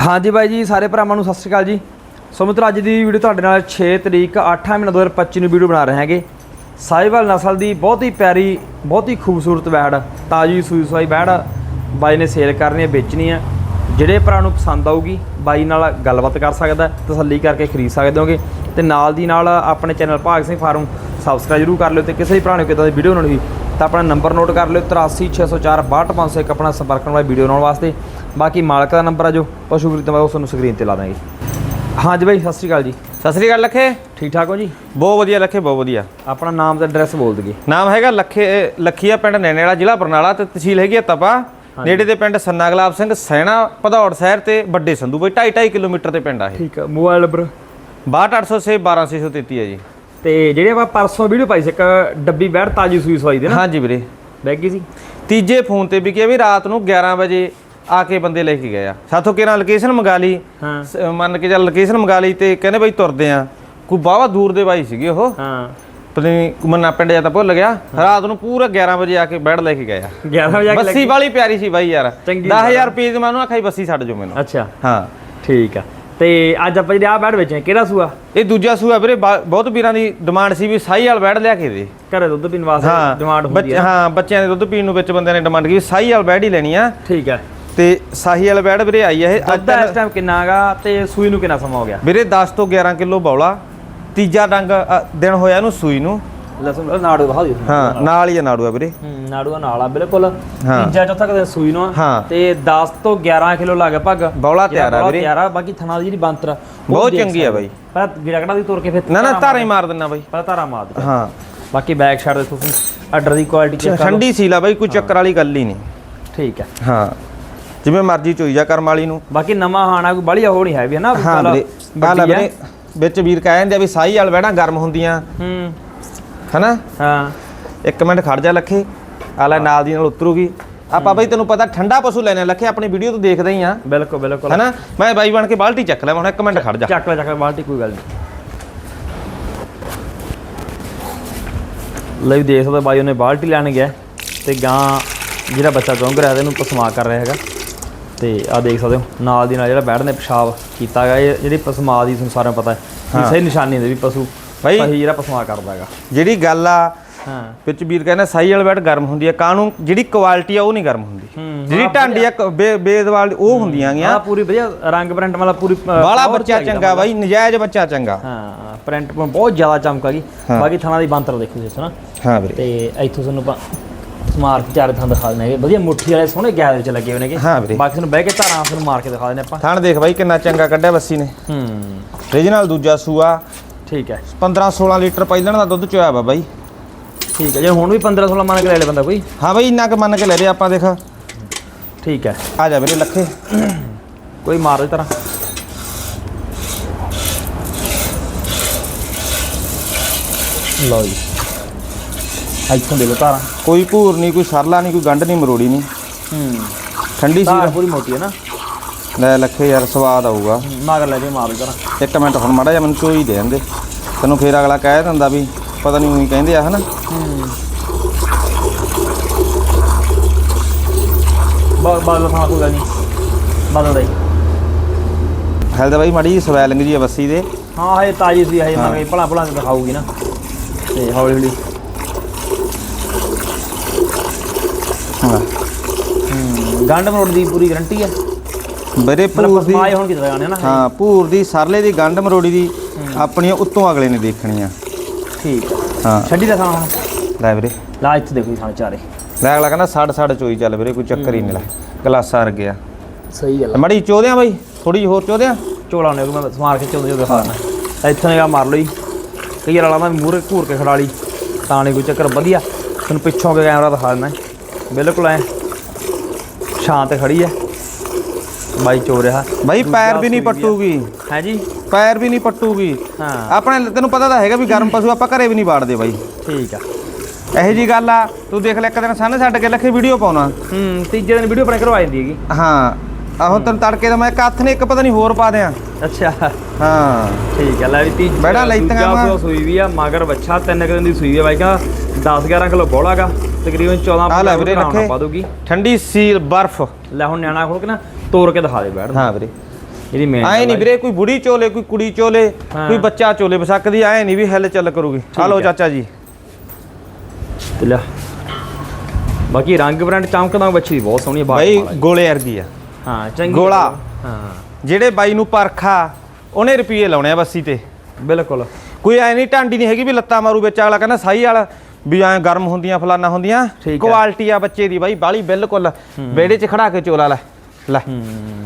ਹਾਂਜੀ ਬਾਈ ਜੀ, ਸਾਰੇ ਭਰਾਵਾਂ ਨੂੰ ਸਤਿ ਸ਼੍ਰੀ ਅਕਾਲ ਜੀ। ਸੋ ਮਿੱਤਰ, ਅੱਜ ਦੀ ਵੀਡੀਓ ਤੁਹਾਡੇ ਨਾਲ 6 ਤਰੀਕ 8 ਮਹੀਨਾ 2025 ਨੂੰ ਵੀਡੀਓ ਬਣਾ ਰਹੇ ਹਾਂਗੇ। ਸਾਈਵਾਲ ਨਸਲ ਦੀ ਬਹੁਤ ਹੀ ਪਿਆਰੀ, ਬਹੁਤ ਹੀ ਖੂਬਸੂਰਤ ਬੈੜ ਤਾਜੀ ਸੂਈ ਸਵਾਈ ਬੈੜ ਬਾਈ ਨੇ ਸੇਲ ਕਰਨੀ ਹੈ, ਵੇਚਣੀ ਹੈ। ਜਿਹੜੇ ਭਰਾ ਨੂੰ ਪਸੰਦ ਆਊਗੀ, ਬਾਈ ਨਾਲ ਗੱਲਬਾਤ ਕਰ ਸਕਦਾ ਤਸੱਲੀ ਕਰਕੇ ਖਰੀਦ ਸਕਦੇ ਹੋਗੇ। ਤੇ ਨਾਲ ਦੀ ਨਾਲ ਆਪਣੇ ਚੈਨਲ ਭਾਗ ਸਿੰਘ ਫਾਰਮ ਸਬਸਕ੍ਰਾਈਬ ਜ਼ਰੂਰ ਕਰ ਲਿਓ ਤੇ ਕਿਸੇ ਵੀ ਭਰਾ ਨੂੰ ਕਿਤੇ ਦੀ ਵੀਡੀਓ ਬਣਾਉਣੀ ਵੀ ਤਾਂ ਆਪਣਾ ਨੰਬਰ ਨੋਟ ਕਰ ਲਿਓ 83604 62501 ਆਪਣਾ ਸੰਪਰਕ ਕਰਨ ਵਾਲੀ ਵੀਡੀਓ ਬਣਾਉਣ ਵਾਸਤੇ। ਬਾਕੀ ਮਾਲਕ ਦਾ ਨੰਬਰ ਆ ਜੋ ਪਸ਼ੂ ਖਰੀਦਣ ਵਾਲਾ ਉਸ ਨੂੰ ਸਕਰੀਨ ਤੇ ਲਾ ਦਾਂਗੇ। ਹਾਂਜੀ ਬਾਈ ਸਤਿ ਸ਼੍ਰੀ ਅਕਾਲ ਜੀ। ਸਤਿ ਸ੍ਰੀ ਅਕਾਲ ਲੱਖੇ। ਠੀਕ ਠਾਕ ਹੋ ਜੀ? ਬਹੁਤ ਵਧੀਆ ਲੱਖੇ ਬਹੁਤ ਵਧੀਆ। ਆਪਣਾ ਨਾਮ ਤੇ ਐਡਰੈਸ ਬੋਲ ਦਈਏ। ਨਾਮ ਹੈਗਾ ਲੱਖੇ ਲੱਖੀਆ ਪਿੰਡ ਨੈਣੇ ਵਾਲਾ ਜ਼ਿਲ੍ਹਾ ਬਰਨਾਲਾ ਤੇ ਤਹਿਸੀਲ ਹੈਗੀ ਤਪਾ। ਨੇੜੇ ਦੇ ਪਿੰਡ ਸੰਨਾ ਗੁਲਾਬ ਸਿੰਘ ਸੈਣਾ ਭਦੌੜ ਸ਼ਹਿਰ ਤੇ ਵੱਡੇ ਸੰਧੂ। ਬਈ 2.5 2.5 ਕਿਲੋਮੀਟਰ ਤੇ ਪਿੰਡ ਆ ਇਹ। ਠੀਕ ਆ ਮੋਬਾਈਲ ਨੰਬਰ? 62806 12633 ਹੈ ਜੀ। ਤੇ ਜਿਹੜੇ ਆਪਾਂ ਪਰਸੋਂ ਵੀਡੀਓ ਪਾਈ ਸੀ ਇੱਕ ਡੱਬੀ ਬੈੜ ਤਾਜੀ ਸੂਈ ਸਵਾਈ ਦੇ ਨਾ? ਹਾਂਜੀ ਵੀਰੇ। ਬੈਗ ਗਈ ਸੀ? ਤੀਜੇ ਫੋਨ ਤੇ ਵੀ ਕਿਹਾ ਵੀ ਰਾਤ ਨੂੰ 11 ਵਜੇ ਆ ਕੇ ਬੰਦੇ ਲੈ ਕੇ ਗਏ ਆ। ਸਾਥੋਂ ਕਿਹਨਾਂ ਲੋਕੇਸ਼ਨ ਮੰਗਾ ਲਈ? ਹਾਂ। ਮੰਨ ਕੇ ਚੱਲ ਲੋਕੇਸ਼ਨ ਮੰਗਾ ਲਈ ਤੇ ਕਹਿੰਦੇ ਬਈ ਤੁਰਦੇ ਆ। ਕੋਈ ਬਾਵਾ ਦੂਰ ਦੇ ਬਾਈ ਸੀਗੇ ਉਹ। ਹਾਂ। ਪਤਾ ਮੰਨਾ ਪਿੰਡ ਜਾਂ ਤਾਂ ਭੁੱਲ ਗਿਆ। ਰਾਤ ਨੂੰ ਪੂਰਾ 11 ਵਜੇ ਆ ਕੇ ਬੈਠ ਲੈ ਕੇ ਗਏ ਆ। 11 ਵਜੇ ਬੱਸੀ ਵਾਲੀ ਪਿਆਰੀ ਸੀ ਬਾਈ ਯਾਰ। ਚੰਗੀ 10000 ਰੁਪਏ ਦੀ ਮੈਂ ਉਹਨੂੰ ਆਖਾਈ ਬੱਸੀ ਛੱਡ ਜੋ ਮੈਨੂੰ। ਅੱਛਾ। ਹਾਂ। ਠੀਕ ਆ। ਤੇ ਅੱਜ ਆਪਾਂ ਜਿਹੜੇ ਆ ਬੈੜ ਵੇਚੇ ਕਿਹੜਾ ਸੂਆ? ਇਹ ਦੂਜਾ ਸੂਆ ਵੀਰੇ ਬਹੁਤ ਵੀਰਾਂ ਦੀ ਡਿਮਾਂਡ ਸੀ ਵੀ ਸਾਈ ਵਾਲ ਬੈਠ ਲਿਆ ਕੇ ਦੇ। ਘਰੇ ਦੁੱਧ ਪੀਣ ਵਾਸਤੇ ਹਾਂ ਡਿਮਾਂਡ ਹੁੰਦੀ ਆ। ਹਾਂ ਬੱਚਿਆਂ ਦੇ ਦੁੱਧ ਪੀਣ ਨੂੰ ਵਿੱਚ ਬੰਦਿਆਂ ਨੇ ਡਿਮਾਂਡ ਕੀਤੀ ਸਾਈ ਵਾਲ ਬੈਠ ਹੀ ਲੈਣੀ ਆ। ਠੀਕ ਆ। ਤੇ ਸਾਹੀ ਵਾਲ ਬੈਠ ਵੀਰੇ ਆਈ ਇਹ। ਅੱਜ ਦਾ ਇਸ ਟਾਈਮ ਕਿੰਨਾ ਹੈਗਾ ਤੇ ਸੂਈ ਨੂੰ ਕਿੰਨਾ ਸਮਾਂ ਹੋ ਗਿਆ? ਵੀਰੇ 10 ਤੋਂ 11 ਕਿਲੋ ਬੌਲਾ। ਤੀਜਾ ਅ, ਦਿਨ ਹੋਇਆ ਇਹਨੂੰ ਸੂਈ ਨੂੰ। ਲਸਣ ਨਾੜੂ ਦਿਖਾ ਦਿਓ। ਹਾਂ ਨਾਲ ਹੀ ਆ ਨਾੜੂਆ ਵੀਰੇ। ਹੂੰ ਨਾੜੂ ਦਾ ਨਾਲ ਆ ਬਿਲਕੁਲ। ਹਾਂ। ਤੀਜਾ ਚੌਥਾ ਕਦੇ ਸੂਈ ਨੂੰ ਆ। ਹਾਂ। ਤੇ 10 ਤੋਂ 11 ਕਿਲੋ ਲਗਭਗ ਬੌਲਾ ਤਿਆਰ ਆ ਵੀਰੇ। ਤਿਆਰ ਆ ਬਾਕੀ ਥਣਾ ਦੀ ਜਿਹੜੀ ਬੰਤਰ ਆ, ਉਹ ਬਹੁਤ ਦੇਖ ਚੰਗੀ ਆ ਸਕਦੇ। ਬਾਈ। ਪਰ ਗਿੜਕੜਾ ਦੀ ਤੋੜ ਕੇ ਫਿਰ ਨਾ ਨਾ ਧਾਰਾ ਹੀ ਮਾਰ ਦਿੰਨਾ ਬਾਈ। ਪਰ ਧਾਰਾ ਮਾਰ ਦੇ ਹਾਂ। ਬਾਕੀ ਬੈਕ ਸਾਈਡ ਦੇ ਤੁਸੀਂ ਆਰਡਰ ਦੀ ਕੁਆਲਿਟੀ ਚੈੱਕ ਕਰ ਲਓ। ਠੰਡੀ ਬਾਈ ਕੋਈ ਚੱਕਰ ਵਾਲੀ ਗੱਲ ਹੀ ਨਹੀਂ। ਠੀਕ ਹੈ ਹਾਂ। ਜਿਵੇਂ ਮਰਜ਼ੀ ਚੋਈ ਜਾ ਕਰਮ ਵਾਲੀ ਨੂੰ। ਬਾਕੀ ਨਵਾਂ ਹਾਣਾ ਕੋਈ ਬੜੀ ਹੋ ਨਹੀਂ ਹੈ ਵੀ ਹੈ ਨਾ ਵੀ ਹਾਂ ਪਹਿਲਾਂ ਵੀਰੇ। ਗੱਲ ਆ ਵੱਡੀ ਆ। ਵੀਰੇ ਵਿੱਚ ਵੀਰ ਕਹਿ ਜਾਂਦੇ ਆ ਵੀ ਸਾਈ ਵਾਲ ਬਹਿਣਾ ਗਰਮ ਹੁੰਦੀਆਂ। ਹੂੰ। ਹਨਾ? ਹਾਂ। ਇੱਕ ਮਿੰਟ ਖੜ ਜਾ ਲੱਖੇ। ਆ ਲੈ ਨਾਲ ਦੀ ਨਾਲ ਉਤਰੂਗੀ। ਆਪਾਂ ਬਈ ਤੈਨੂੰ ਪਤਾ ਠੰਡਾ ਪਸ਼ੂ ਲੈਣੇ ਲੱਖੇ ਆਪਣੀ ਵੀਡੀਓ ਤੋਂ ਦੇਖਦੇ ਹੀ ਆ। ਬਿਲਕੁਲ ਬਿਲਕੁਲ। ਹਨਾ? ਮੈਂ ਬਾਈ ਬਣ ਕੇ ਬਾਲਟੀ ਚੱਕ ਲੈ ਹੁਣ ਇੱਕ ਮਿੰਟ ਖੜ ਜਾ। ਚੱਕ ਲੈ ਚੱਕ ਲੈ ਬਾਲਟੀ ਕੋਈ ਗੱਲ ਨਹੀਂ। ਲੈ ਵੀ ਦੇਖ ਸਕਦੇ ਬਾਈ ਉਹਨੇ ਬਾਲਟੀ ਲੈਣ ਗਿਆ ਤੇ ਗਾਂ ਜਿਹੜਾ ਬੱਚਾ ਚੌਂਕ ਰਿਹਾ ਇਹਨੂੰ ਪਸਮਾ ਕਰ ਰਿਹਾ ਹੈਗਾ। ਤੇ ਆ ਦੇਖ ਸਕਦੇ ਹੋ ਨਾਲ ਦੀ ਨਾਲ ਜਿਹੜਾ ਬੈਠ ਨੇ ਪਿਸ਼ਾਬ ਕੀਤਾ ਹੈਗਾ ਇਹ ਜਿਹੜੀ ਪਸਮਾ ਦੀ ਤੁਹਾਨੂੰ ਸਾਰਿਆਂ ਨੂੰ ਪਤਾ ਹੈ। ਸਹੀ ਨਿਸ਼ਾਨੀ ਹੁੰਦੀ ਵੀ ਪਸ਼ੂ ਬਾਈ- ਪਹੀ ਜਿਹੜਾ ਪਸਮਾ ਕਰਦਾ ਹੈਗਾ। ਜਿਹੜੀ ਗੱਲ ਆ ਹਾਂ। ਵਿੱਚ ਵੀਰ ਕਹਿੰਦਾ ਸਾਈ ਵਾਲ ਬੈਠ ਗਰਮ ਹੁੰਦੀ ਆ ਕਾਨੂੰ ਜਿਹੜੀ ਕੁਆਲਿਟੀ ਆ ਉਹ ਨਹੀਂ ਗਰਮ ਹੁੰਦੀ। ਹੂੰ, ਜਿਹੜੀ ਢਾਂਡੀ ਆ ਬੇਦਵਾਲ ਉਹ ਹੁੰਦੀਆਂ ਆ ਗੀਆਂ ਪੂਰੀ ਵਧੀਆ ਰੰਗ ਪ੍ਰਿੰਟ ਵਾਲਾ ਪੂਰੀ power ਬੱਚਾ ਚੰਗਾ ਬਾਈ ਨਜਾਇਜ਼ ਬੱਚਾ ਚੰਗਾ। ਹਾਂ ਪ੍ਰਿੰਟ ਬਹੁਤ ਜ਼ਿਆਦਾ ਚਮਕਾ ਗਈ ਹਾਂ। ਬਾਕੀ ਥਣਾ ਦੀ ਬੰਤਰ ਦੇਖੋ ਤੁਸੀਂ ਨਾ ਹਾਂ ਵੀਰੇ। ਤੇ ਇੱਥੋਂ ਤੁਹਾਨੂੰ ਆਪਾਂ ਸਮਾਰ ਕੇ ਚਾਰੇ ਥਾਂ ਦਿਖਾ ਦਿੰਦੇ ਵਧੀਆ ਮੁੱਠੀ ਵਾਲੇ ਸੋਹਣੇ ਗੈਰ ਵਿੱਚ ਲੱਗੇ ਹੋਏ ਨੇਗੇ। ਹਾਂ ਵੀਰੇ। ਬਾਕੀ ਤੁਹਾਨੂੰ ਬਹਿ ਕੇ ਧਾਰਾਂ ਤੁਹਾਨੂੰ ਮਾਰ ਕੇ ਦਿਖਾ ਦਿੰਦੇ ਆਪਾਂ। ਥਣ ਦੇਖ ਬਾਈ ਕਿੰਨਾ ਚੰਗਾ ਕੱਢਿਆ ਬੱਸੀ ਨੇ। ਹੂੰ। ਰੀਜਨਲ ਦੂਜਾ ਸੂਆ ਠੀਕ ਹੈ। 15 16 ਲੀਟਰ ਪਹਿਲਣ ਦਾ ਦੁੱਧ ਚੋਇਆ ਵਾ ਬਾਈ। ਠੀਕ ਹੈ ਜੇ ਹੁਣ ਵੀ 15 16 ਮੰਨ ਕੇ ਲੈ ਲੈ ਬੰਦਾ ਕੋਈ। ਹਾਂ ਬਾਈ ਇੰਨਾ ਕੁ ਮੰਨ ਕੇ ਲੈ ਰਹੇ ਆਪਾਂ ਦੇਖ। ਠੀਕ ਹੈ। ਆ ਜਾ ਵੀਰੇ ਲੱਖੇ। ਕੋਈ ਮਾਰ ਦੇ ਤਰ੍ਹਾਂ ਲਓ ਜੀ। ਇੱਥੋਂ ਦੇ ਲੋ ਧਾਰਾਂ। ਕੋਈ ਭੂਰ ਨਹੀਂ ਕੋਈ ਸਰਲਾ ਨਹੀਂ ਕੋਈ ਗੰਢ ਨਹੀਂ ਮਰੋੜੀ ਨਹੀਂ। ਹੂੰ। ਠੰਡੀ ਧਾਰ ਸੀ ਪੂਰੀ ਮੋਟੀ ਹੈ ਨਾ। ਲੈ ਲੱਖੇ ਯਾਰ ਸਵਾਦ ਆਊਗਾ। ਮਗਰ ਲੈ ਕੇ ਮਾਰ ਤਰ੍ਹਾਂ ਇੱਕ ਮਿੰਟ ਹੁਣ ਮਾੜਾ ਜਿਹਾ ਮੈਨੂੰ ਚੋਈ ਦੇ ਦਿੰਦੇ। ਤੈਨੂੰ ਫੇਰ ਅਗਲਾ ਕਹਿ ਦਿੰਦਾ ਵੀ ਪਤਾ ਨਹੀਂ ਉਹੀ ਕਹਿੰਦੇ ਆ ਹਨਾ? ਬਾ ਬਾਲ ਥਾਂ ਕੋਈ ਨਹੀਂ ਬਦਲ ਦੇ ਹੈਲ ਤਾਂ ਬਾਈ ਮਾੜੀ ਜਿਹੀ ਸਵੈਲਿੰਗ ਜੀ ਆ ਬੱਸੀ ਦੇ। ਹਾਂ ਇਹ ਤਾਜੀ ਸੀ ਇਹ ਮੰਗ ਭਲਾ ਭਲਾ ਦਿਖਾਊਗੀ ਨਾ। ਤੇ ਹੌਲੀ ਹੌਲੀ। ਹਾਂ। ਗੰਡ ਮਰੋੜ ਦੀ ਪੂਰੀ ਗਾਰੰਟੀ ਹੈ ਬਰੇ ਭੂਰ ਦੀ ਪਸਮਾਏ ਹੁਣ ਕਿਤੇ ਗਾਣੇ ਨਾ ਹਾਂ ਭੂਰ ਦੀ ਸਰਲੇ ਦੀ ਗੰਢ ਮਰੋੜੀ ਦੀ ਆਪਣੀਆਂ ਉੱਤੋਂ ਅਗਲੇ ਨੇ ਦੇਖਣੀਆਂ ਠੀਕ ਹੈ। ਛੱਡੀ ਦਾ ਹੁਣ। ਲੈ ਵੀਰੇ। ਲਾ ਇੱਥੇ ਦੇਖੋ ਥਾਂ ਚਾਰੇ। ਲੈ ਅਗਲਾ ਕਹਿੰਦਾ ਸਾੜ ਸਾੜ ਚੋਈ ਚੱਲ ਵੀਰੇ ਕੋਈ ਚੱਕਰ ਹੀ ਨਹੀਂ ਲੈ। ਗਲਾਸਾ ਅਰ ਗਿਆ। ਸਹੀ ਗੱਲ ਮੜੀ ਚੋਦਿਆਂ ਬਾਈ ਥੋੜੀ ਜਿਹੀ ਹੋਰ ਚੋਦਿਆਂ? ਝੋਲਾ ਨੇ ਮੈਂ ਸਮਾਰ ਕੇ ਚੋਂਦੇ ਚੋਂਦੇ ਦਿਖਾਣਾ ਇੱਥੋਂ ਨਿਗਾ ਮਾਰ ਲਈ। ਕਈ ਵਾਰ ਲਾਣਾ ਮੂਰੇ ਘੂਰ ਕੇ ਖੜਾ ਲਈ। ਤਾਂ ਨਹੀਂ ਕੋਈ ਚੱਕਰ ਵਧੀਆ। ਤੁਹਾਨੂੰ ਪਿੱਛੋਂ ਕੇ ਕੈਮਰਾ ਦਿਖਾ ਦਿੰਦਾ। ਬਿਲਕੁਲ ਐ। ਸ਼ਾਂਤ ਖੜੀ ਹੈ ਬਾਈ ਚੋ ਰਿਹਾ ਬਾਈ ਪੈਰ ਵੀ ਨਹੀਂ ਪੱਟੂਗੀ। ਹੈ ਜੀ ਪੈਰ ਵੀ ਨਹੀਂ ਪੱਟੂਗੀ। ਹਾਂ। ਆਪਣੇ ਤੈਨੂੰ ਪਤਾ ਤਾਂ ਹੈਗਾ ਵੀ ਗਰਮ ਪਸ਼ੂ ਆਪਾਂ ਘਰੇ ਵੀ ਨਹੀਂ ਬਾੜਦੇ ਬਾਈ। ਠੀਕ ਆ। ਇਹੋ ਜੀ ਗੱਲ ਆ ਤੂੰ ਦੇਖ ਲੈ ਇੱਕ ਦਿਨ ਸਾਨੇ ਛੱਡ ਕੇ ਲੱਖੇ ਵੀਡੀਓ ਪਾਉਣਾ। ਹੂੰ ਤੀਜੇ ਦਿਨ ਵੀਡੀਓ ਬਣਾ ਕਰਵਾ ਜਾਂਦੀ ਹੈਗੀ। ਹਾਂ। ਆਹੋ ਤੈਨੂੰ ਤੜਕੇ ਦਾ ਮੈਂ ਇੱਕ ਹੱਥ ਨੇ ਇੱਕ ਪਤਾ ਨਹੀਂ ਹੋਰ ਪਾ ਦਿਆਂ। ਅੱਛਾ। ਹਾਂ। ਠੀਕ ਹੈ ਲੈ ਵੀ ਤੀ ਬਹਿਣਾ ਲੈਤੀਆਂ। ਸੂਆ ਸੂਈ ਵੀ ਆ ਮਗਰ ਬੱਚਾ ਤਿੰਨ ਕੁ ਦਿਨ ਦੀ ਸੂਈ ਆ ਬਾਈ ਕਾ 10 11 ਕਿਲੋ ਬੋਲਾਗਾ। ਤਕਰੀਬਨ 14 ਆ ਲੈ ਵੀਰੇ ਰੱਖੇ। ਪਾ ਦੂਗੀ ਠੰਡੀ ਸੀਲ ਬਰਫ਼। ਲੈ ਹੁਣ ਨਿਆਣਾ ਖੋਲ ਕੇ ਨਾ ਤੋੜ ਕੇ ਦਿਖਾ ਦੇ ਬੈਠ। ਹਾਂ ਵੀਰੇ। ਇਹਦੀ ਮੇਨ ਐ ਨਹੀਂ ਵੀਰੇ ਕੋਈ ਬੁੜੀ ਚੋਲੇ ਕੋਈ ਕੁੜੀ ਚੋਲੇ। ਕੋਈ ਬੱਚਾ ਚੋਲੇ ਬਸਕਦੀ ਐ ਨਹੀਂ ਵੀ ਹਿੱਲ ਚੱਲ ਕਰੂਗੀ। ਆ ਲਓ ਹੈ। ਚਾਚਾ ਜੀ। ਤੇ ਲਿਆ ਬਾਕੀ ਰੰਗ ਬ੍ਰਾਂਡ ਚਮਕਦਾ ਬੱਚੀ ਬਹੁਤ ਸੋਹਣੀ ਬਾਈ। ਗੋਲੇ ਵਰਗੀ ਆ। ਹਾਂ ਚੰਗੀ ਗੋਲਾ। ਹਾਂ। ਜਿਹੜੇ ਬਾਈ ਨੂੰ ਪਰਖਾ ਉਹਨੇ ਰੁਪਏ ਲਾਉਣੇ ਆ ਬੱਸੀ ਤੇ। ਬਿਲਕੁਲ। ਕੋਈ ਐ ਨਹੀਂ ਢਾਂਡੀ ਨਹੀਂ ਹੈਗੀ ਵੀ ਲੱਤਾਂ ਮਾਰੂ ਵਿੱਚ ਅਗਲਾ ਕਹਿੰਦਾ ਸਾਈ ਵਾਲਾ ਵੀ ਐ ਗਰਮ ਹੁੰਦੀਆਂ ਫਲਾਨਾ ਹੁੰਦੀਆਂ। ਕੁਆਲਿਟੀ ਆ ਬੱਚੇ ਦੀ ਬਾਈ ਬਾਲੀ ਬਿਲਕੁਲ ਬੇੜੇ 'ਚ ਖੜਾ ਕੇ ਚੋਲਾ ਲੈ ਲੈ।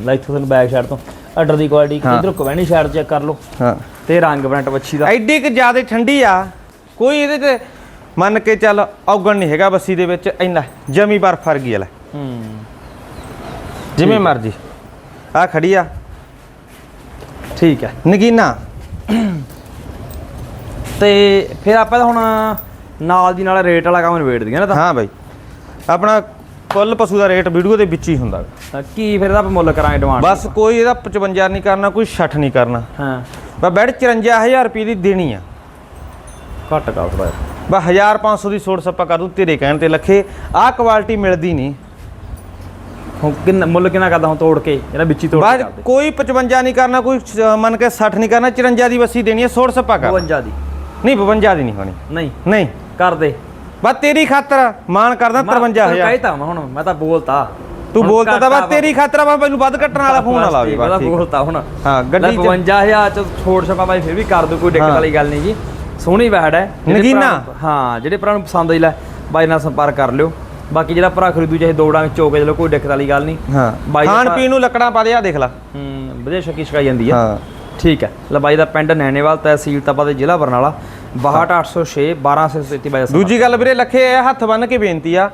ਲੈ ਇੱਥੋਂ ਤੁਹਾਨੂੰ ਬੈਕ ਸਾਈਡ ਤੋਂ। ਆਰਡਰ ਦੀ ਕੁਆਲਿਟੀ। ਇਧਰ ਕਵੈਣੀ ਸਾਈਡ ਚੈੱਕ ਕਰ ਲਓ। ਹਾਂ। ਤੇ ਰੰਗ ਬ੍ਰਾਂਡ ਬੱਚੀ ਦਾ। ਐਡੀ ਕਿ ਜ਼ਿਆਦਾ ਠੰਡੀ ਆ ਕੋਈ ਇਹਦੇ ਤੇ ਮੰਨ ਕੇ ਚੱਲ ਔਗਣ ਨਹੀਂ ਹੈਗਾ ਬੱਸੀ ਦੇ ਵਿੱਚ ਇੰਨਾ ਜਮੀ ਬਰਫ ਵਰਗੀ ਲੈ। ਹੂੰ। ਜਿਵੇਂ ਮਰਜ਼ੀ। ਆ ਖੜੀ ਆ। ਠੀਕ ਹੈ। ਨਗੀਨਾ। ਤੇ ਫਿਰ ਆਪਾਂ ਹੁਣ ਨਾਲ ਦੀ ਨਾਲ ਰੇਟ ਵਾਲਾ ਕੰਮ ਨਿਬੇੜ ਦਈਏ ਨਾ ਤਾਂ। ਹਾਂ ਬਾਈ। ਆਪਣਾ ਕੁੱਲ ਪਸ਼ੂ ਦਾ ਰੇਟ ਵੀਡੀਓ ਦੇ ਵਿੱਚ ਹੀ ਹੁੰਦਾ। ਕੀ ਫਿਰ ਇਹਦਾ ਆਪਾਂ ਮੁੱਲ ਕਰਾਂਗੇ ਡਿਮਾਂਡ ਬਸ ਕੋਈ ਇਹਦਾ 55 ਨਹੀਂ ਕਰਨਾ ਕੋਈ 60 ਨਹੀਂ ਕਰਨਾ। ਹਾਂ। ਬਸ ਬੈਡ 54000 ਰੁਪਏ ਦੀ ਦੇਣੀ ਆ। ਘੱਟ ਕਰ ਥੋੜਾ ਬਸ 1500 ਦੀ ਸੋੜ ਸੱਪਾ ਕਰ ਦੂੰ ਤੇਰੇ ਕਹਿਣ ਤੇ ਲੱਖੇ। ਆਹ ਕੁਆਲਿਟੀ ਮਿਲਦੀ ਨਹੀਂ। ਹੁਣ ਕਿੰਨਾ ਮੁੱਲ ਕਿੰਨਾ ਕਰਦਾ ਹੁਣ ਤੋੜ ਕੇ? ਇਹਦਾ ਵਿੱਚ ਹੀ ਤੋੜ ਕੇ ਕਰਦੇ। ਕੋਈ 55 ਨਹੀਂ ਕਰਨਾ ਕੋਈ ਮੰਨ ਕੇ 60 ਨਹੀਂ ਕਰਨਾ 54 ਦੀ ਵਸੀ ਦੇਣੀ ਹੈ ਸੋੜ ਸੱਪਾ ਕਰ। 52 ਦੀ। ਨਹੀਂ 52 ਦੀ ਨਹੀਂ ਹੋਣੀ। ਨਹੀਂ। ਨਹੀਂ। ਕਰ ਦੇ। ਬਸ ਤੇਰੀ ਖਾਤਰ ਮਾਨ ਕਰਦਾ 53000 ਕਹਿਤਾ ਮੈਂ ਹੁਣ ਮੈਂ ਤਾਂ ਬੋਲਤਾ। ਤੂੰ ਬੋਲਤਾ ਤਾਂ ਬਸ ਤੇਰੀ ਖਾਤਰ ਆ ਮੈਨੂੰ ਵੱਧ ਕੱਟਣ ਵਾਲਾ ਫੋਨ ਨਾ ਲਾਵੇ ਬਸ ਠੀਕ। ਬੋਲਤਾ ਹੁਣ। ਹਾਂ, ਗੱਡੀ 'ਚ- 55000 ਚ ਛੋੜ ਛਪਾ ਬਾਈ ਫਿਰ ਵੀ ਕਰ ਦੋ ਕੋਈ ਦਿੱਕਤ। ਵਾਲੀ ਗੱਲ ਨਹੀਂ ਜੀ। ਸੋਹਣੀ ਵੈੜ ਹੈ ਨਗੀਨਾ। ਹਾਂ ਜਿਹੜੇ ਭਰਾ ਨੂੰ ਪਸੰਦ ਆਈ ਲੈ ਬਾਈ ਨਾਲ ਸੰਪਰਕ ਕਰ ਲਿਓ। ਬਾਕੀ ਜਿਹੜਾ ਭਰਾ ਖਰੀਦੂ ਚਾਹੇ ਦੋ ਡਾਂਗ ਚੋਕੇ ਚਲੋ ਕੋਈ ਦਿੱਕਤ ਵਾਲੀ ਗੱਲ ਨਹੀਂ। ਹਾਂ ਬਾਈ ਖਾਣ ਪੀਣ ਨੂੰ ਲੱਕੜਾਂ ਪਾ ਦੇ ਆ ਦੇਖ ਲੈ। ਹੂੰ ਵਧੀਆ ਸ਼ੱਕੀ ਸ਼ਕਾਈ ਜਾਂਦੀ ਆ। ਹਾਂ। ਠੀਕ ਹੈ ਲੈ ਬਾਈ ਦਾ ਪਿੰਡ ਨੈਣੇਵਾਲ ਤਹਿਸੀਲ ਤਪਾ ਦੇ ਜ਼ਿਲ੍ਹਾ ਬਰਨਾਲਾ। 62806 1233 ਬਾਈ। ਦੂਜੀ ਗੱਲ ਵੀਰੇ ਲੱਖੇ ਇਹ ਹੱਥ ਬੰਨ ਕੇ ਬੇਨਤੀ ਆ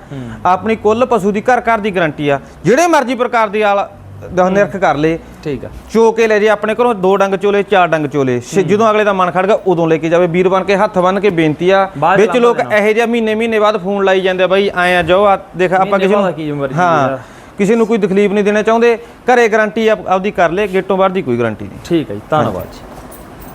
ਆਪਣੀ ਕੁੱਲ ਪਸ਼ੂ ਦੀ ਘਰ ਘਰ ਦੀ ਗਾਰੰਟੀ ਆ। ਜਿਹੜੇ ਮਰਜ਼ੀ ਪ੍ਰਕਾਰ ਦੀ ਆਲ ਦਾ ਨਿਰਖ ਕਰ ਲੇ। ਠੀਕ ਹੈ ਚੋ ਕੇ ਲੈ ਜੇ ਆਪਣੇ ਘਰੋਂ ਦੋ ਡੰਗ ਚੋਲੇ ਚਾਰ ਡੰਗ ਚੋਲੇ। ਜਦੋਂ ਅਗਲੇ ਦਾ ਮਨ ਖੜ ਗਿਆ ਉਦੋਂ ਲੈ ਕੇ ਜਾਵੇ। ਵੀਰ ਬਣ ਕੇ ਹੱਥ ਬੰਨ ਕੇ ਬੇਨਤੀ ਆ। ਵਿੱਚ ਲੋਕ ਇਹੋ ਜਿਹਾ ਮਹੀਨੇ ਮਹੀਨੇ ਬਾਅਦ ਫੋਨ ਲਾਈ ਜਾਂਦੇ ਆ ਬਾਈ ਆਏ ਆ ਜਾਓ ਆ ਦੇਖ ਆਪਾਂ ਕਿਸੇ ਨੂੰ ਹਾਂ ਆ। ਕਿਸੇ ਨੂੰ ਕੋਈ ਤਕਲੀਫ ਨਹੀਂ ਦੇਣਾ ਚਾਹੁੰਦੇ। ਘਰੇ ਗਾਰੰਟੀ ਆਪਦੀ ਕਰ ਲੇ ਗੇਟੋਂ ਬਾਹਰ ਦੀ ਕੋਈ ਗਾਰੰਟੀ ਨਹੀਂ। ਠੀਕ ਹੈ ਜੀ ਧੰਨਵਾਦ ਜੀ।